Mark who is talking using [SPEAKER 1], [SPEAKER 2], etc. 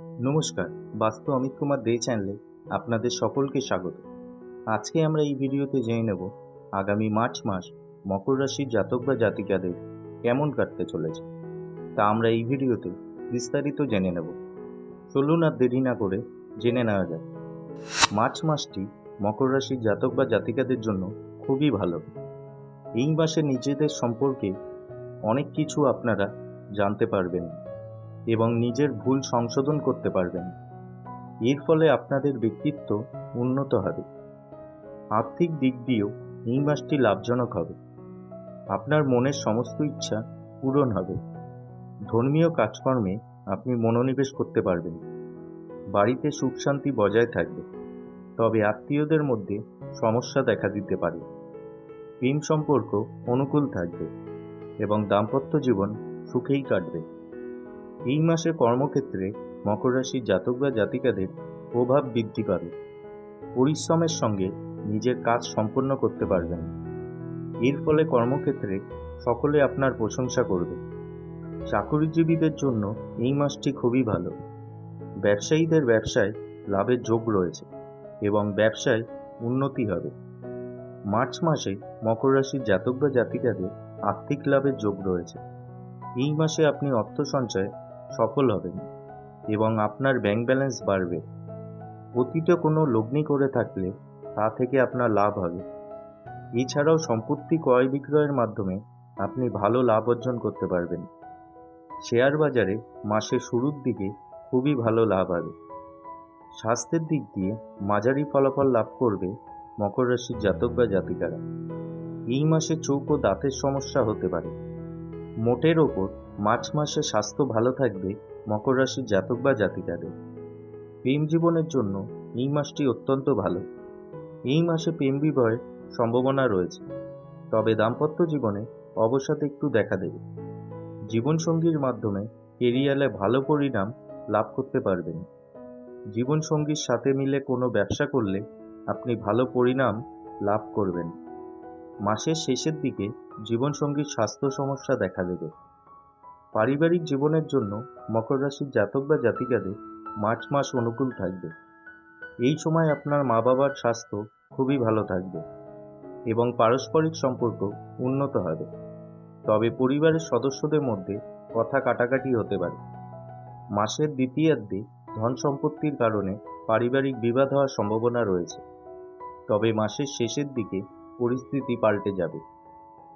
[SPEAKER 1] নমস্কার, বাস্তু অমিত কুমার দে চ্যানেলে আপনাদের সকলকে স্বাগত। আজকে আমরা এই ভিডিওতে জেনে নেব আগামী মার্চ মাস মকর রাশির জাতক বা জাতিকাদের কেমন কাটতে চলেছে। তা আমরা এই ভিডিওতে বিস্তারিত জেনে নেব। চলুন আর দেরি না করে জেনে নেওয়া যাক। মার্চ মাসটি মকর রাশির জাতক বা জাতিকাদের জন্য খুবই ভালো। এই মাসে নিজেদের সম্পর্কে অনেক কিছু আপনারা জানতে পারবেন। এবং নিজের ভুল সংশোধন করতে পারবেন। এর ফলে আপনাদের ব্যক্তিত্ব উন্নত হবে। আর্থিক দিক দিয়েও এই মাসটি লাভজনক হবে। আপনার মনের সমস্ত ইচ্ছা পূরণ হবে। ধর্মীয় কাজকর্মে আপনি মনোনিবেশ করতে পারবেন। বাড়িতে সুখ শান্তি বজায় থাকবে। তবে আত্মীয়দের মধ্যে সমস্যা দেখা দিতে পারে। প্রেম সম্পর্ক অনুকূল থাকবে এবং দাম্পত্য জীবন সুখেই কাটবে। এই মাসে কর্মক্ষেত্রে মকর রাশির জাতক বা জাতিকাদের প্রভাব বৃদ্ধি পাবে। পরিশ্রমের সঙ্গে নিজের কাজ সম্পন্ন করতে পারবেন। এর ফলে কর্মক্ষেত্রে সকলে আপনার প্রশংসা করবে। চাকরিজীবীদের জন্য এই মাসটি খুবই ভালো। ব্যবসায়ীদের ব্যবসায় লাভের যোগ রয়েছে এবং ব্যবসায় উন্নতি হবে। মার্চ মাসে মকর রাশির জাতক বা জাতিকাদের আর্থিক লাভের যোগ রয়েছে। এই মাসে আপনি অর্থ সঞ্চয়ে সফল হবেন এবং আপনার ব্যাংক ব্যালেন্স বাড়বে। অতীত কোনো লগ্নি করে থাকলে তা থেকে আপনার লাভ হবে। এছাড়াও সম্পত্তি ক্রয় বিক্রয়ের মাধ্যমে আপনি ভালো লাভ অর্জন করতে পারবেন। শেয়ার বাজারে মাসের শুরুর দিকে খুবই ভালো লাভ হবে। স্বাস্থ্যের দিক দিয়ে মাঝারি ফলাফল লাভ করবে মকর রাশির জাতক বা জাতিকারা। এই মাসে চোখ ও দাঁতের সমস্যা হতে পারে। মোটের ওপর মার্চ মাসে স্বাস্থ্য ভালো থাকবে মকর রাশির জাতক বা জাতিকাদের। প্রেম জীবনের জন্য এই মাসটি অত্যন্ত ভালো। এই মাসে প্রেম বিবাহের সম্ভাবনা রয়েছে, তবে দাম্পত্য জীবনে অবসাদ একটু দেখা দেবে। জীবনসঙ্গীর মাধ্যমে কেরিয়ারে ভালো পরিণাম লাভ করতে পারবেন। জীবনসঙ্গীর সাথে মিলে কোনো ব্যবসা করলে আপনি ভালো পরিণাম লাভ করবেন। মাসের শেষের দিকে জীবনসঙ্গীর স্বাস্থ্য সমস্যা দেখা দেবে। পারিবারিক জীবনের জন্য মকর রাশির জাতক বা জাতিকাদের মার্চ মাস অনুকূল থাকবে। এই সময় আপনার মা বাবার স্বাস্থ্য খুবই ভালো থাকবে এবং পারস্পরিক সম্পর্ক উন্নত হবে। তবে পরিবারের সদস্যদের মধ্যে কথা কাটাকাটি হতে পারে। মাসের দ্বিতীয়ার্ধে ধন সম্পত্তির কারণে পারিবারিক বিবাদ হওয়ার সম্ভাবনা রয়েছে। তবে মাসের শেষের দিকে পরিস্থিতি পাল্টে যাবে।